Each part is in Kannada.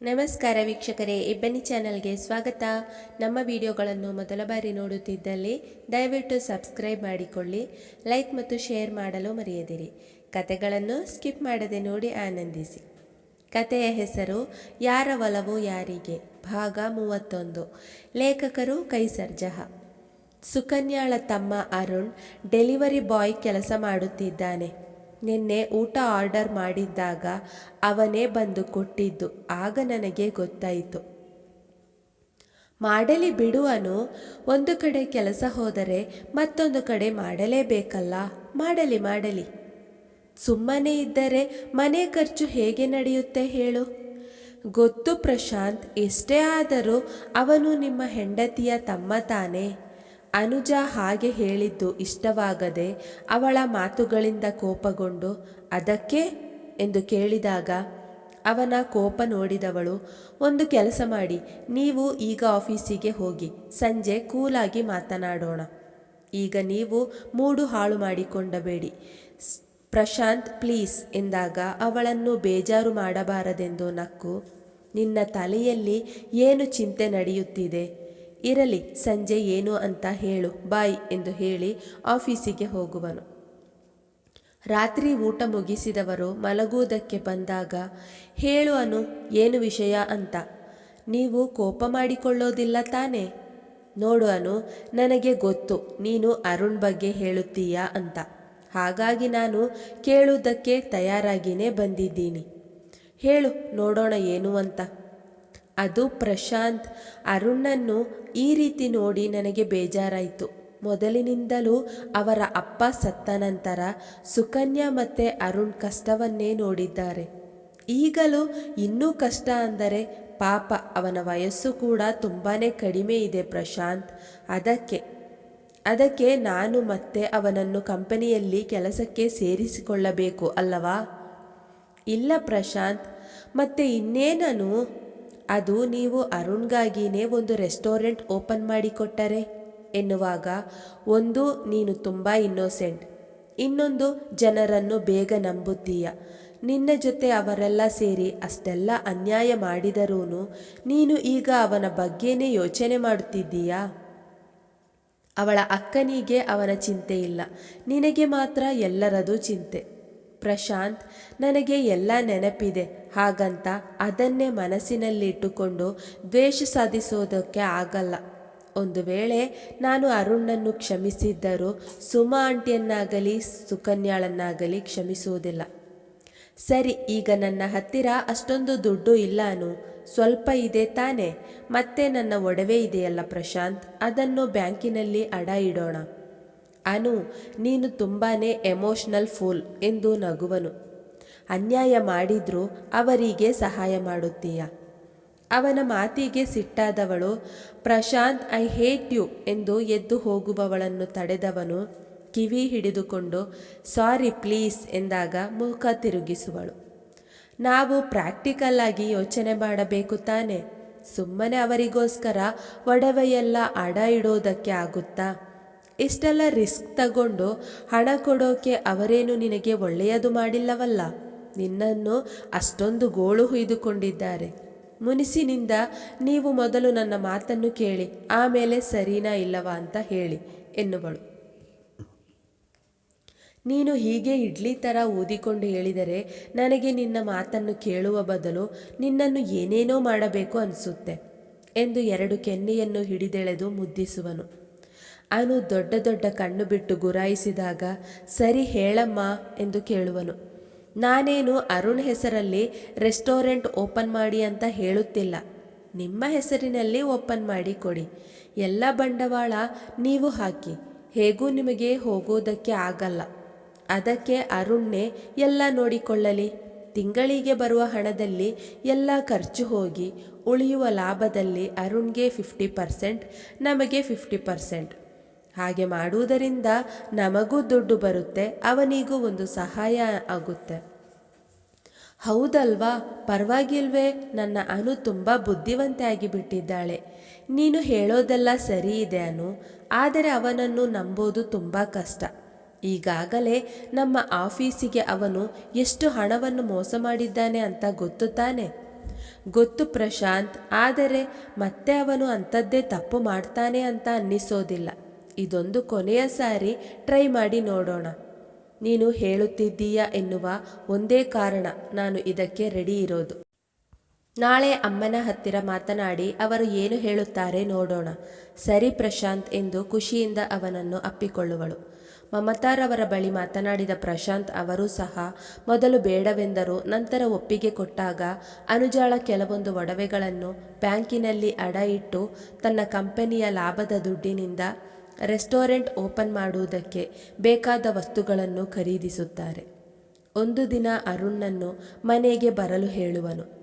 ನಮಸ್ಕಾರ ವೀಕ್ಷಕರೇ, ಇಬ್ಬನಿ ಚಾನಲ್ಗೆ ಸ್ವಾಗತ. ನಮ್ಮ ವಿಡಿಯೋಗಳನ್ನು ಮೊದಲ ಬಾರಿ ನೋಡುತ್ತಿದ್ದಲ್ಲಿ ದಯವಿಟ್ಟು ಸಬ್ಸ್ಕ್ರೈಬ್ ಮಾಡಿಕೊಳ್ಳಿ, ಲೈಕ್ ಮತ್ತು ಶೇರ್ ಮಾಡಲು ಮರೆಯದಿರಿ. ಕತೆಗಳನ್ನು ಸ್ಕಿಪ್ ಮಾಡದೆ ನೋಡಿ ಆನಂದಿಸಿ. ಕತೆಯ ಹೆಸರು, ಯಾರ ಒಲವು ಯಾರಿಗೆ? ಭಾಗ ಮೂವತ್ತೊಂದು. ಲೇಖಕರು ಕೈಸರ್ಜಹ ಸುಕನ್ಯಾಳ ತಮ್ಮ ಅರುಣ್, ಡೆಲಿವರಿ ಬಾಯ್ ಕೆಲಸ ಮಾಡುತ್ತಿದ್ದಾನೆ. ನಿನ್ನೆ ಊಟ ಆರ್ಡರ್ ಮಾಡಿದ್ದಾಗ ಅವನೇ ಬಂದು ಕೊಟ್ಟಿದ್ದು. ಆಗ ನನಗೆ ಗೊತ್ತಾಯಿತು. ಮಾಡಲಿ ಬಿಡುವನು ಒಂದು ಕಡೆ ಕೆಲಸ ಹೋದರೆ ಮತ್ತೊಂದು ಕಡೆ ಮಾಡಲೇಬೇಕಲ್ಲ. ಮಾಡಲಿ ಮಾಡಲಿ. ಸುಮ್ಮನೆ ಇದ್ದರೆ ಮನೆ ಖರ್ಚು ಹೇಗೆ ನಡೆಯುತ್ತೆ ಹೇಳು. ಗೊತ್ತು ಪ್ರಶಾಂತ್, ಎಷ್ಟೇ ಆದರೂ ಅವನು ನಿಮ್ಮ ಹೆಂಡತಿಯ ತಮ್ಮ ತಾನೇ. ಅನುಜ ಹಾಗೆ ಹೇಳಿದ್ದು ಇಷ್ಟವಾಗದೆ ಅವಳ ಮಾತುಗಳಿಂದ ಕೋಪಗೊಂಡು, ಅದಕ್ಕೆ? ಎಂದು ಕೇಳಿದಾಗ ಅವನ ಕೋಪ ನೋಡಿದವಳು, ಒಂದು ಕೆಲಸ ಮಾಡಿ, ನೀವು ಈಗ ಆಫೀಸಿಗೆ ಹೋಗಿ, ಸಂಜೆ ಕೂಲಾಗಿ ಮಾತನಾಡೋಣ. ಈಗ ನೀವು ಮೂಡು ಹಾಳು ಮಾಡಿಕೊಂಡಬೇಡಿ. ಪ್ರಶಾಂತ್, ಪ್ಲೀಸ್, ಎಂದಾಗ ಅವಳನ್ನು ಬೇಜಾರು ಮಾಡಬಾರದೆಂದು ನಕ್ಕು, ನಿನ್ನ ತಲೆಯಲ್ಲಿ ಏನು ಚಿಂತೆ ನಡೆಯುತ್ತಿದೆ? ಇರಲಿ, ಸಂಜೆ ಏನು ಅಂತ ಹೇಳು, ಬಾಯ್ ಎಂದು ಹೇಳಿ ಆಫೀಸಿಗೆ ಹೋಗುವನು. ರಾತ್ರಿ ಊಟ ಮುಗಿಸಿದವರು ಮಲಗುವುದಕ್ಕೆ ಬಂದಾಗ, ಹೇಳು ಅನು, ಏನು ವಿಷಯ ಅಂತ? ನೀವು ಕೋಪ ಮಾಡಿಕೊಳ್ಳೋದಿಲ್ಲ ತಾನೇ? ನೋಡು ಅನು, ನನಗೆ ಗೊತ್ತು, ನೀನು ಅರುಣ್ ಬಗ್ಗೆ ಹೇಳುತ್ತೀಯಾ ಅಂತ. ಹಾಗಾಗಿ ನಾನು ಕೇಳುವುದಕ್ಕೆ ತಯಾರಾಗಿಯೇ ಬಂದಿದ್ದೀನಿ. ಹೇಳು, ನೋಡೋಣ ಏನು ಅಂತ. ಅದು ಪ್ರಶಾಂತ್ ಅರುಣನ್ನು ಈ ರೀತಿ ನೋಡಿ ನನಗೆ ಬೇಜಾರಾಯಿತು. ಮೊದಲಿನಿಂದಲೂ ಅವರ ಅಪ್ಪ ಸತ್ತ ನಂತರ ಸುಕನ್ಯಾ ಮತ್ತು ಅರುಣ್ ಕಷ್ಟವನ್ನೇ ನೋಡಿದ್ದಾರೆ. ಈಗಲೂ ಇನ್ನೂ ಕಷ್ಟ ಅಂದರೆ ಪಾಪ, ಅವನ ವಯಸ್ಸು ಕೂಡ ತುಂಬಾ ಕಡಿಮೆ ಇದೆ ಪ್ರಶಾಂತ್. ಅದಕ್ಕೆ ಅದಕ್ಕೆ ನಾನು ಮತ್ತೆ ಅವನನ್ನು ಕಂಪನಿಯಲ್ಲಿ ಕೆಲಸಕ್ಕೆ ಸೇರಿಸಿಕೊಳ್ಳಬೇಕು ಅಲ್ಲವಾ? ಇಲ್ಲ ಪ್ರಶಾಂತ್, ಮತ್ತೆ ಇನ್ನೇನನು? ಅದು ನೀವು ಅರುಣ್ಗಾಗಿನೇ ಒಂದು ರೆಸ್ಟೋರೆಂಟ್ ಓಪನ್ ಮಾಡಿಕೊಟ್ಟರೆ ಎನ್ನುವಾಗ, ಒಂದು ನೀನು ತುಂಬ ಇನ್ನೋಸೆಂಟ್, ಇನ್ನೊಂದು ಜನರನ್ನು ಬೇಗ ನಂಬುತ್ತೀಯ. ನಿನ್ನ ಜೊತೆ ಅವರೆಲ್ಲ ಸೇರಿ ಅಷ್ಟೆಲ್ಲ ಅನ್ಯಾಯ ಮಾಡಿದರೂ ನೀನು ಈಗ ಅವನ ಬಗ್ಗೆನೇ ಯೋಚನೆ ಮಾಡುತ್ತಿದ್ದೀಯಾ? ಅವಳ ಅಕ್ಕನಿಗೆ ಅವನ ಚಿಂತೆ ಇಲ್ಲ. ನಿನಗೆ ಮಾತ್ರ ಎಲ್ಲರದು ಚಿಂತೆ. ಪ್ರಶಾಂತ್, ನನಗೆ ಎಲ್ಲ ನೆನಪಿದೆ. ಹಾಗಂತ ಅದನ್ನೇ ಮನಸ್ಸಿನಲ್ಲಿಟ್ಟುಕೊಂಡು ದ್ವೇಷ ಸಾಧಿಸೋದಕ್ಕೆ ಆಗಲ್ಲ. ಒಂದು ವೇಳೆ ನಾನು ಅರುಣನ್ನು ಕ್ಷಮಿಸಿದ್ದರೂ ಸುಮಾ ಆಂಟಿಯನ್ನಾಗಲಿ ಸುಕನ್ಯಾಳನ್ನಾಗಲಿ ಕ್ಷಮಿಸುವುದಿಲ್ಲ. ಸರಿ, ಈಗ ನನ್ನ ಹತ್ತಿರ ಅಷ್ಟೊಂದು ದುಡ್ಡು ಇಲ್ಲಾನು ಸ್ವಲ್ಪ ಇದೆ ತಾನೆ. ಮತ್ತೆ ನನ್ನ ಒಡವೆ ಇದೆಯಲ್ಲ ಪ್ರಶಾಂತ್? ಅದನ್ನು ಬ್ಯಾಂಕಿನಲ್ಲಿ ಅಡ ಇಡೋಣ. ಅನು, ನೀನು ತುಂಬಾನೇ ಎಮೋಷ್ನಲ್ ಫೂಲ್ ಎಂದು ನಗುವನು. ಅನ್ಯಾಯ ಮಾಡಿದ್ರೂ ಅವರಿಗೆ ಸಹಾಯ ಮಾಡುತ್ತೀಯ. ಅವನ ಮಾತಿಗೆ ಸಿಟ್ಟಾದವಳು, ಪ್ರಶಾಂತ್, ಐ ಹೇಟ್ ಯು ಎಂದು ಎದ್ದು ಹೋಗುವವಳನ್ನು ತಡೆದವನು ಕಿವಿ ಹಿಡಿದುಕೊಂಡು, ಸಾರಿ ಪ್ಲೀಸ್ ಎಂದಾಗ ಮುಖ ತಿರುಗಿಸುವಳು. ನಾವು ಪ್ರಾಕ್ಟಿಕಲ್ ಆಗಿ ಯೋಚನೆ ಮಾಡಬೇಕು ತಾನೆ. ಸುಮ್ಮನೆ ಅವರಿಗೋಸ್ಕರ ಒಡವೆಯೆಲ್ಲ ಅಡ ಇಡೋದಕ್ಕೆ ಆಗುತ್ತಾ? ಇಷ್ಟೆಲ್ಲ ರಿಸ್ಕ್ ತಗೊಂಡು ಹಣ ಕೊಡೋಕೆ ಅವರೇನು ನಿನಗೆ ಒಳ್ಳೆಯದು ಮಾಡಿಲ್ಲವಲ್ಲ? ನಿನ್ನನ್ನು ಅಷ್ಟೊಂದು ಗೋಳು ಹುಯ್ದುಕೊಂಡಿದ್ದಾರೆ. ಮುನಿಸಿನಿಂದ ನೀವು ಮೊದಲು ನನ್ನ ಮಾತನ್ನು ಕೇಳಿ, ಆಮೇಲೆ ಸರಿನಾ ಇಲ್ಲವಾ ಅಂತ ಹೇಳಿ, ಎನ್ನುವಳು. ನೀನು ಹೀಗೆ ಇಡ್ಲಿ ಥರ ಊದಿಕೊಂಡು ಹೇಳಿದರೆ ನನಗೆ ನಿನ್ನ ಮಾತನ್ನು ಕೇಳುವ ಬದಲು ನಿನ್ನನ್ನು ಏನೇನೋ ಮಾಡಬೇಕು ಅನಿಸುತ್ತೆ, ಎಂದು ಎರಡು ಕೆನ್ನೆಯನ್ನು ಹಿಡಿದೆಳೆದು ಮುದ್ದಿಸುವನು. ಅವನು ದೊಡ್ಡ ದೊಡ್ಡ ಕಣ್ಣು ಬಿಟ್ಟು ಗುರಾಯಿಸಿದಾಗ, ಸರಿ ಹೇಳಮ್ಮ ಎಂದು ಕೇಳುವನು. ನಾನೇನು ಅರುಣ್ ಹೆಸರಲ್ಲಿ ರೆಸ್ಟೋರೆಂಟ್ ಓಪನ್ ಮಾಡಿ ಅಂತ ಹೇಳುತ್ತಿಲ್ಲ. ನಿಮ್ಮ ಹೆಸರಿನಲ್ಲಿ ಓಪನ್ ಮಾಡಿ ಕೊಡಿ. ಎಲ್ಲ ಬಂಡವಾಳ ನೀವು ಹಾಕಿ. ಹೇಗೂ ನಿಮಗೆ ಹೋಗೋದಕ್ಕೆ ಆಗಲ್ಲ. ಅದಕ್ಕೆ ಅರುಣ್ನೇ ಎಲ್ಲ ನೋಡಿಕೊಳ್ಳಲಿ. ತಿಂಗಳಿಗೆ ಬರುವ ಹಣದಲ್ಲಿ ಎಲ್ಲ ಖರ್ಚು ಹೋಗಿ ಉಳಿಯುವ ಲಾಭದಲ್ಲಿ ಅರುಣ್ಗೆ ಫಿಫ್ಟಿ ಪರ್ಸೆಂಟ್ ನಮಗೆ ಫಿಫ್ಟಿ ಪರ್ಸೆಂಟ್ ಹಾಗೆ ಮಾಡುವುದರಿಂದ ನಮಗೂ ದುಡ್ಡು ಬರುತ್ತೆ, ಅವನಿಗೂ ಒಂದು ಸಹಾಯ ಆಗುತ್ತೆ. ಹೌದಲ್ವಾ? ಪರವಾಗಿಲ್ವೇ, ನನ್ನ ಅನು ತುಂಬ ಬುದ್ಧಿವಂತೆ ಆಗಿಬಿಟ್ಟಿದ್ದಾಳೆ. ನೀನು ಹೇಳೋದೆಲ್ಲ ಸರಿ ಇದೆ ಅನು, ಆದರೆ ಅವನನ್ನು ನಂಬೋದು ತುಂಬ ಕಷ್ಟ. ಈಗಾಗಲೇ ನಮ್ಮ ಆಫೀಸಿಗೆ ಅವನು ಎಷ್ಟು ಹಣವನ್ನು ಮೋಸ ಮಾಡಿದ್ದಾನೆ ಅಂತ ಗೊತ್ತು ತಾನೆ? ಗೊತ್ತು ಪ್ರಶಾಂತ್, ಆದರೆ ಮತ್ತೆ ಅವನು ಅಂಥದ್ದೇ ತಪ್ಪು ಮಾಡ್ತಾನೆ ಅಂತ ಅನ್ನಿಸೋದಿಲ್ಲ. ಇದೊಂದು ಕೊನೆಯ ಸಾರಿ ಟ್ರೈ ಮಾಡಿ ನೋಡೋಣ. ನೀನು ಹೇಳುತ್ತಿದ್ದೀಯಾ ಎನ್ನುವ ಒಂದೇ ಕಾರಣ ನಾನು ಇದಕ್ಕೆ ರೆಡಿ ಇರೋದು. ನಾಳೆ ಅಮ್ಮನ ಹತ್ತಿರ ಮಾತನಾಡಿ ಅವರು ಏನು ಹೇಳುತ್ತಾರೆ ನೋಡೋಣ. ಸರಿ ಪ್ರಶಾಂತ್ ಎಂದು ಖುಷಿಯಿಂದ ಅವನನ್ನು ಅಪ್ಪಿಕೊಳ್ಳುವಳು. ಮಮತಾರವರ ಬಳಿ ಮಾತನಾಡಿದ ಪ್ರಶಾಂತ್ ಅವರೂ ಸಹ ಮೊದಲು ಬೇಡವೆಂದರು ನಂತರ ಒಪ್ಪಿಗೆ ಕೊಟ್ಟಾಗ ಅನುಜಾಳ ಕೆಲವೊಂದು ಒಡವೆಗಳನ್ನು ಬ್ಯಾಂಕಿನಲ್ಲಿ ಅಡ ಇಟ್ಟು ತನ್ನ ಕಂಪನಿಯ ಲಾಭದ ದುಡ್ಡಿನಿಂದ ರೆಸ್ಟೋರೆಂಟ್ ಓಪನ್ ಮಾಡುವುದಕ್ಕೆ ಬೇಕಾದ ವಸ್ತುಗಳನ್ನು ಖರೀದಿಸುತ್ತಾರೆ. ಒಂದು ದಿನ ಅರುಣ್ಣನ್ನು ಮನೆಗೆ ಬರಲು ಹೇಳುವನು.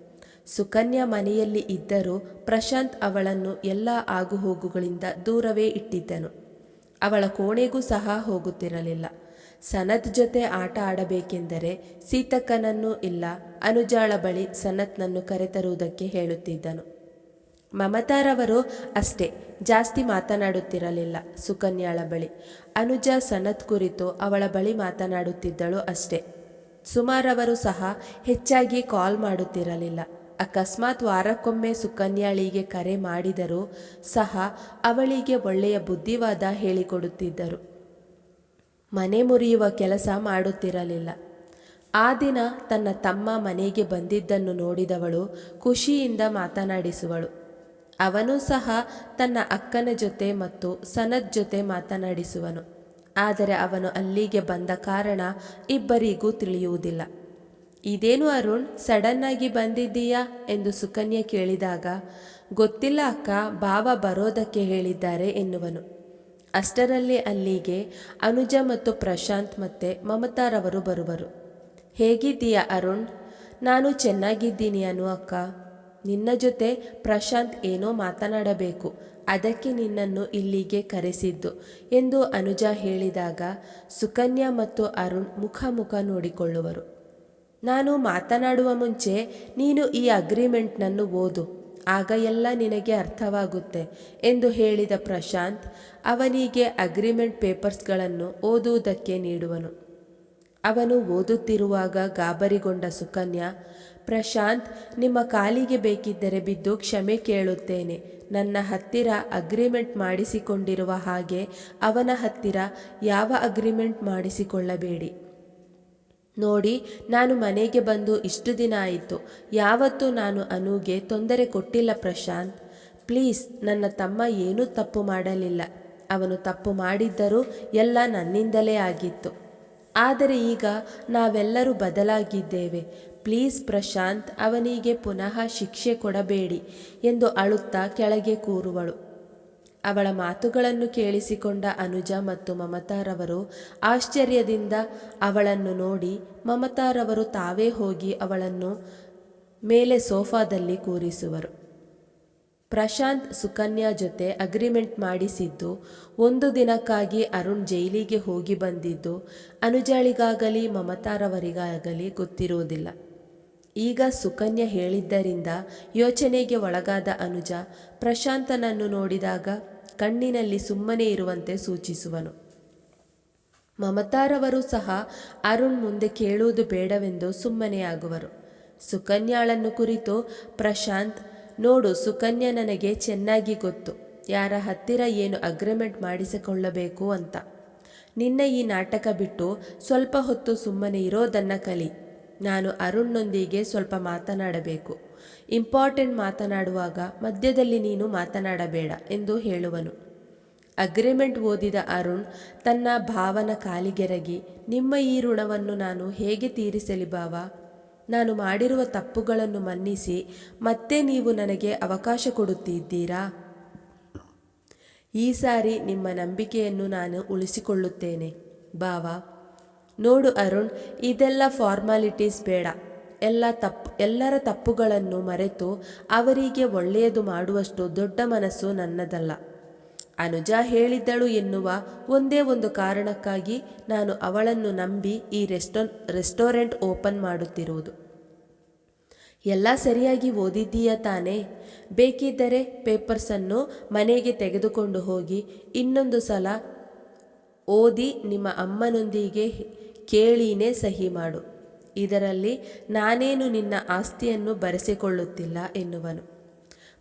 ಸುಕನ್ಯಾ ಮನೆಯಲ್ಲಿ ಇದ್ದರೂ ಪ್ರಶಾಂತ್ ಅವಳನ್ನು ಎಲ್ಲ ಆಗುಹೋಗುಗಳಿಂದ ದೂರವೇ ಇಟ್ಟಿದ್ದನು. ಅವಳ ಕೋಣೆಗೂ ಸಹ ಹೋಗುತ್ತಿರಲಿಲ್ಲ. ಸನತ್ ಜೊತೆ ಆಟ ಆಡಬೇಕೆಂದರೆ ಸೀತಕ್ಕನನ್ನು ಇಲ್ಲ, ಅನುಜಾಳ ಬಳಿ ಸನತ್ನನ್ನು ಕರೆತರುವುದಕ್ಕೆ ಹೇಳುತ್ತಿದ್ದನು. ಮಮತಾರವರು ಅಷ್ಟೇ. ಜಾಸ್ತಿ ಮಾತನಾಡುತ್ತಿರಲಿಲ್ಲ ಸುಕನ್ಯಾಳ ಬಳಿ. ಅನುಜ ಸನತ್ ಕುರಿತು ಅವಳ ಬಳಿ ಮಾತನಾಡುತ್ತಿದ್ದಳು ಅಷ್ಟೇ. ಸುಮಾರವರು ಸಹ ಹೆಚ್ಚಾಗಿ ಕಾಲ್ ಮಾಡುತ್ತಿರಲಿಲ್ಲ. ಅಕಸ್ಮಾತ್ ವಾರಕ್ಕೊಮ್ಮೆ ಸುಕನ್ಯಾಳಿಗೆ ಕರೆ ಮಾಡಿದರೂ ಸಹ ಅವಳಿಗೆ ಒಳ್ಳೆಯ ಬುದ್ಧಿವಾದ ಹೇಳಿಕೊಡುತ್ತಿದ್ದರು. ಮನೆ ಮುರಿಯುವ ಕೆಲಸ ಮಾಡುತ್ತಿರಲಿಲ್ಲ. ಆ ದಿನ ತನ್ನ ತಮ್ಮ ಮನೆಗೆ ಬಂದಿದ್ದನ್ನು ನೋಡಿದವಳು ಖುಷಿಯಿಂದ ಮಾತನಾಡಿಸುವಳು. ಅವನು ಸಹ ತನ್ನ ಅಕ್ಕನ ಜೊತೆ ಮತ್ತು ಸನತ್ ಜೊತೆ ಮಾತನಾಡಿಸುವನು. ಆದರೆ ಅವನು ಅಲ್ಲಿಗೆ ಬಂದ ಕಾರಣ ಇಬ್ಬರಿಗೂ ತಿಳಿಯುವುದಿಲ್ಲ. ಇದೇನು ಅರುಣ್, ಸಡನ್ ಆಗಿ ಬಂದಿದ್ದೀಯಾ? ಎಂದು ಸುಕನ್ಯೆ ಕೇಳಿದಾಗ, ಗೊತ್ತಿಲ್ಲ ಅಕ್ಕ, ಭಾವ ಬರೋದಕ್ಕೆ ಹೇಳಿದ್ದಾರೆ ಎನ್ನುವನು. ಅಷ್ಟರಲ್ಲಿ ಅಲ್ಲಿಗೆ ಅನುಜ ಮತ್ತು ಪ್ರಶಾಂತ್ ಮತ್ತೆ ಮಮತಾರವರು ಬರುವರು. ಹೇಗಿದ್ದೀಯಾ ಅರುಣ್? ನಾನು ಚೆನ್ನಾಗಿದ್ದೀನಿ ಅನು ಅಕ್ಕ. ನಿನ್ನ ಜೊತೆ ಪ್ರಶಾಂತ್ ಏನೋ ಮಾತನಾಡಬೇಕು. ಅದಕ್ಕೆ ನಿನ್ನನ್ನು ಇಲ್ಲಿಗೆ ಕರೆಸಿದ್ದು ಎಂದು ಅನುಜ ಹೇಳಿದಾಗ ಸುಕನ್ಯಾ ಮತ್ತು ಅರುಣ್ ಮುಖಾಮುಖ ಮುಖ ನೋಡಿಕೊಳ್ಳುವರು. ನಾನು ಮಾತನಾಡುವ ಮುಂಚೆ ನೀನು ಈ ಅಗ್ರಿಮೆಂಟ್ನನ್ನು ಓದು. ಆಗ ಎಲ್ಲ ನಿನಗೆ ಅರ್ಥವಾಗುತ್ತೆ ಎಂದು ಹೇಳಿದ ಪ್ರಶಾಂತ್ ಅವನಿಗೆ ಅಗ್ರಿಮೆಂಟ್ ಪೇಪರ್ಸ್ಗಳನ್ನು ಓದುವುದಕ್ಕೆ ನೀಡುವನು. ಅವನು ಓದುತ್ತಿರುವಾಗ ಗಾಬರಿಗೊಂಡ ಸುಕನ್ಯಾ ಪ್ರಶಾಂತ್, ನಿಮ್ಮ ಕಾಲಿಗೆ ಬೇಕಿದ್ದರೆ ಬಿದ್ದು ಕ್ಷಮೆ ಕೇಳುತ್ತೇನೆ. ನನ್ನ ಹತ್ತಿರ ಅಗ್ರಿಮೆಂಟ್ ಮಾಡಿಸಿಕೊಂಡಿರುವ ಹಾಗೆ ಅವನ ಹತ್ತಿರ ಯಾವ ಅಗ್ರಿಮೆಂಟ್ ಮಾಡಿಸಿಕೊಳ್ಳಬೇಡಿ. ನೋಡಿ, ನಾನು ಮನೆಗೆ ಬಂದು ಇಷ್ಟು ದಿನ ಆಯಿತು. ಯಾವತ್ತೂ ನಾನು ಅನುಗೆ ತೊಂದರೆ ಕೊಟ್ಟಿಲ್ಲ ಪ್ರಶಾಂತ್. ಪ್ಲೀಸ್, ನನ್ನ ತಮ್ಮ ಏನೂ ತಪ್ಪು ಮಾಡಲಿಲ್ಲ. ಅವನು ತಪ್ಪು ಮಾಡಿದ್ದರೂ ಎಲ್ಲ ನನ್ನಿಂದಲೇ ಆಗಿತ್ತು. ಆದರೆ ಈಗ ನಾವೆಲ್ಲರೂ ಬದಲಾಗಿದ್ದೇವೆ. ಪ್ಲೀಸ್ ಪ್ರಶಾಂತ್ ಅವನಿಗೆ ಪುನಃ ಶಿಕ್ಷೆ ಕೊಡಬೇಡಿ ಎಂದು ಅಳುತ್ತಾ ಕೆಳಗೆ ಕೂರುವಳು. ಅವಳ ಮಾತುಗಳನ್ನು ಕೇಳಿಸಿಕೊಂಡ ಅನುಜ ಮತ್ತು ಮಮತಾರವರು ಆಶ್ಚರ್ಯದಿಂದ ಅವಳನ್ನು ನೋಡಿ ಮಮತಾರವರು ತಾವೇ ಹೋಗಿ ಅವಳನ್ನು ಮೇಲೆ ಸೋಫಾದಲ್ಲಿ ಕೂರಿಸುವರು. ಪ್ರಶಾಂತ್ ಸುಕನ್ಯಾ ಜೊತೆ ಅಗ್ರಿಮೆಂಟ್ ಮಾಡಿಸಿದ್ದು, ಒಂದು ದಿನಕ್ಕಾಗಿ ಅರುಣ್ ಜೈಲಿಗೆ ಹೋಗಿ ಬಂದಿದ್ದು, ಅನುಜಾಳಿಗಾಗಲಿ ಮಮತಾರವರಿಗಾಗಲಿ ಗೊತ್ತಿರುವುದಿಲ್ಲ. ಈಗ ಸುಕನ್ಯಾ ಹೇಳಿದ್ದರಿಂದ ಯೋಚನೆಗೆ ಒಳಗಾದ ಅನುಜ, ಪ್ರಶಾಂತನನ್ನು ನೋಡಿದಾಗ ಕಣ್ಣಿನಲ್ಲಿ ಸುಮ್ಮನೆ ಇರುವಂತೆ ಸೂಚಿಸುವನು. ಮಮತಾರವರು ಸಹ ಅರುಣ್ ಮುಂದೆ ಕೇಳುವುದು ಬೇಡವೆಂದು ಸುಮ್ಮನೆಯಾಗುವರು ಸುಕನ್ಯಾಳನ್ನು ಕುರಿತು ಪ್ರಶಾಂತ್ ನೋಡು, ಸುಕನ್ಯಾ ನನಗೆ ಚೆನ್ನಾಗಿ ಗೊತ್ತು. ಯಾರ ಹತ್ತಿರ ಏನು ಅಗ್ರಿಮೆಂಟ್ ಮಾಡಿಸಿಕೊಳ್ಳಬೇಕು ಅಂತ. ನಿನ್ನ ಈ ನಾಟಕ ಬಿಟ್ಟು ಸ್ವಲ್ಪ ಹೊತ್ತು ಸುಮ್ಮನೆ ಇರೋದನ್ನ ಕಲಿ. ನಾನು ಅರುಣ್ನೊಂದಿಗೆ ಸ್ವಲ್ಪ ಮಾತನಾಡಬೇಕು. ಇಂಪಾರ್ಟೆಂಟ್ ಮಾತನಾಡುವಾಗ ಮಧ್ಯದಲ್ಲಿ ನೀನು ಮಾತನಾಡಬೇಡ ಎಂದು ಹೇಳುವನು. ಅಗ್ರಿಮೆಂಟ್ ಓದಿದ ಅರುಣ್ ತನ್ನ ಭಾವನ ಕಾಲಿಗೆರಗಿ, ನಿಮ್ಮ ಈ ಋಣವನ್ನು ನಾನು ಹೇಗೆ ತೀರಿಸಲಿ ಭಾವ ನಾನು ಮಾಡಿರುವ ತಪ್ಪುಗಳನ್ನು ಮನ್ನಿಸಿ ಮತ್ತೆ ನೀವು ನನಗೆ ಅವಕಾಶ ಕೊಡುತ್ತಿದ್ದೀರಾ? ಈ ಸಾರಿ ನಿಮ್ಮ ನಂಬಿಕೆಯನ್ನು ನಾನು ಉಳಿಸಿಕೊಳ್ಳುತ್ತೇನೆ. ಭಾವ, ನೋಡು ಅರುಣ್, ಇದೆಲ್ಲ ಫಾರ್ಮಾಲಿಟೀಸ್ ಬೇಡ. ಎಲ್ಲ ತಪ್ಪು ಎಲ್ಲರ ತಪ್ಪುಗಳನ್ನು ಮರೆತು ಅವರಿಗೆ ಒಳ್ಳೆಯದು ಮಾಡುವಷ್ಟು ದೊಡ್ಡ ಮನಸ್ಸು ನನ್ನದಲ್ಲ. ಅನುಜ ಹೇಳಿದ್ದಳು ಎನ್ನುವ ಒಂದೇ ಒಂದು ಕಾರಣಕ್ಕಾಗಿ ನಾನು ಅವಳನ್ನು ನಂಬಿ ಈ ರೆಸ್ಟೋ, ರೆಸ್ಟೋರೆಂಟ್ ಓಪನ್ ಮಾಡುತ್ತಿರುವುದು. ಎಲ್ಲ ಸರಿಯಾಗಿ ಓದಿದ್ದೀಯ ತಾನೇ? ಬೇಕಿದ್ದರೆ ಪೇಪರ್ಸನ್ನು ಮನೆಗೆ ತೆಗೆದುಕೊಂಡು ಹೋಗಿ ಇನ್ನೊಂದು ಸಲ ಓದಿ ನಿಮ್ಮ ಅಮ್ಮನೊಂದಿಗೆ ಕೇಳಿನೇ ಸಹಿ ಮಾಡು. ಇದರಲ್ಲಿ ನಾನೇನು ನಿನ್ನ ಆಸ್ತಿಯನ್ನು ಬರೆಸಿಕೊಳ್ಳುತ್ತಿಲ್ಲ ಎನ್ನುವನು.